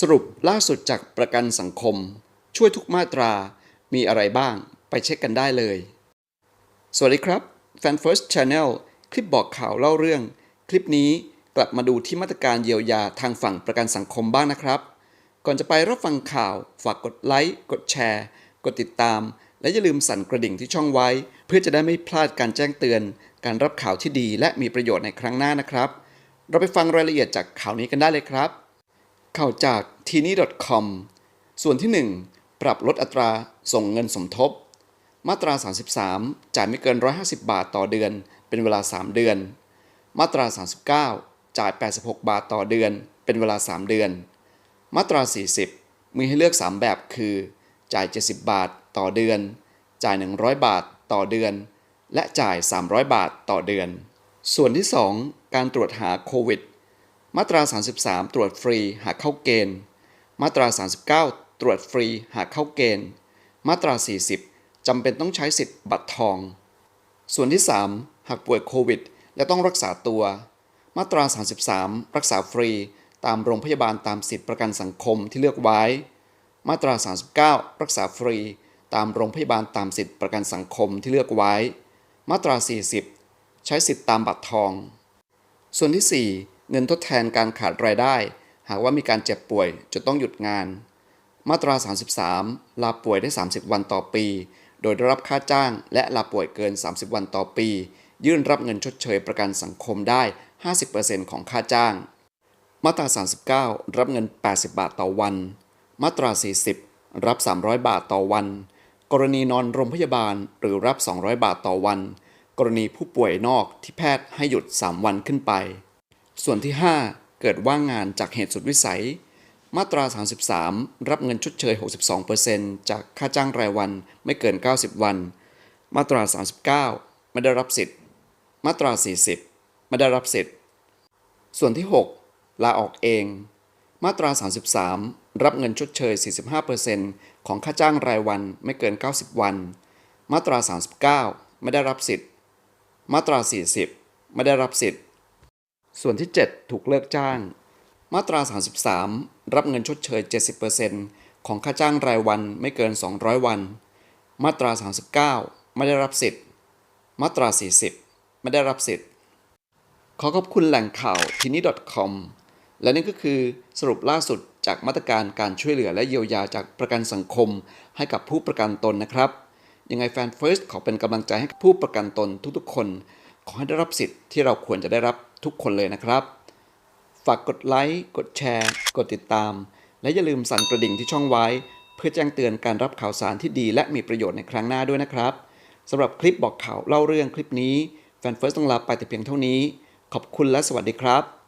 สรุปล่าสุดจากประกันสังคม ช่วยทุกมาตรามีอะไรบ้างไปเช็คกันได้เลย สวัสดีครับ Fan First Channel คลิปบอกข่าวเล่าเรื่อง คลิปนี้กลับมาดูที่มาตรการเยียวยาทางฝั่งประกันสังคมบ้างนะครับ ก่อนจะไปรับฟังข่าวฝากกดไลค์กดแชร์ กดติดตาม และอย่าลืมสั่นกระดิ่งที่ช่องไว้ เพื่อจะได้ไม่พลาดการแจ้งเตือน การรับข่าวที่ดีและมีประโยชน์ในครั้งหน้านะครับ เราไปฟังรายละเอียดจากข่าวนี้กันได้เลยครับ ข่าวจาก t i n y c o m ส่วนที่ 1 ปรับลดอัตราส่งเงินสมทบ มาตรา 33 จ่ายไม่เกิน 150 บาทต่อเดือน เป็นเวลา 3 เดือน มาตรา 39 จ่าย 86 บาทต่อเดือน เป็นเวลา 3 เดือน มาตรา 40 มีให้เลือก 3 แบบคือ จ่าย 70 บาทต่อเดือน จ่าย 100 บาทต่อเดือน และจ่าย 300 บาทต่อเดือน ส่วนที่ 2 การตรวจหาโควิด มาตรา 33 ตรวจฟรีหากเข้าเกณฑ์ มาตรา 39 ตรวจฟรีหากเข้าเกณฑ์ มาตรา 40 จำเป็นต้องใช้สิทธิ์บัตรทอง ส่วนที่ 3 หากป่วยโควิด และต้องรักษาตัว มาตรา 33 รักษาฟรีตามโรงพยาบาลตามสิทธิประกันสังคมที่เลือกไว้ มาตรา 39 รักษาฟรี ตามโรงพยาบาลตามสิทธิประกันสังคมที่เลือกไว้ มาตรา 40 ใช้สิทธิตามบัตรทอง ส่วนที่ 4 เงินทดแทนการขาดรายได้ หากว่ามีการเจ็บป่วยจะต้องหยุดงาน มาตรา 33 ลาป่วยได้ 30 วันต่อปี โดยได้รับค่าจ้างและลาป่วยเกิน 30 วันต่อปี ยื่นรับเงินชดเชยประกันสังคมได้ 50%ของค่าจ้าง มาตรา 39 รับเงิน 80 บาทต่อวัน มาตรา 40 รับ 300 บาทต่อวัน กรณีนอนโรงพยาบาลหรือรับ 200 บาทต่อวัน กรณีผู้ป่วยนอกที่แพทย์ให้หยุด 3 วันขึ้นไป ส่วนที่ 5 เกิดว่างงานจากเหตุสุดวิสัย มาตรา 33 รับเงินชดเชย 62%จากค่าจ้างรายวันไม่เกิน 90 วัน มาตรา 39 ไม่ได้รับสิทธิ์ มาตรา 40 ไม่ได้รับสิทธิ์ ส่วนที่ 6 ลาออกเอง มาตรา 33 รับเงินชดเชย 45%ของค่าจ้างรายวันไม่เกิน 90 วัน มาตรา 39 ไม่ได้รับสิทธิ์ มาตรา 40 ไม่ได้รับสิทธิ์ ส่วนที่ 7 ถูกเลิกจ้าง มาตรา 33 รับเงินชดเชย 70%ของค่าจ้างรายวันไม่เกิน 200 วัน มาตรา 39 ไม่ได้รับสิทธิ์ มาตรา 40 ไม่ได้รับสิทธิ์ ขอขอบคุณแหล่งข่าวทีนี้ .com และนี่ก็คือสรุปล่าสุดจากมาตรการการช่วยเหลือและเยียวยาจากประกันสังคม ให้กับผู้ประกันตนนะครับ ยังไงแฟนเฟิร์สขอเป็นกำลังใจให้ผู้ประกันตนทุกๆ คน ขอให้ได้รับสิทธิ์ที่เราควรจะได้รับทุกคนเลยนะครับ ฝากกดไลค์ กดแชร์ กดติดตาม และอย่าลืมสั่นกระดิ่งที่ช่องไว้ เพื่อแจ้งเตือนการรับข่าวสารที่ดีและมีประโยชน์ในครั้งหน้าด้วยนะครับสำหรับคลิปบอกข่าวเล่าเรื่องคลิปนี้แฟนเฟิร์สต้องลาไปแต่เพียงเท่านี้ ขอบคุณและสวัสดีครับ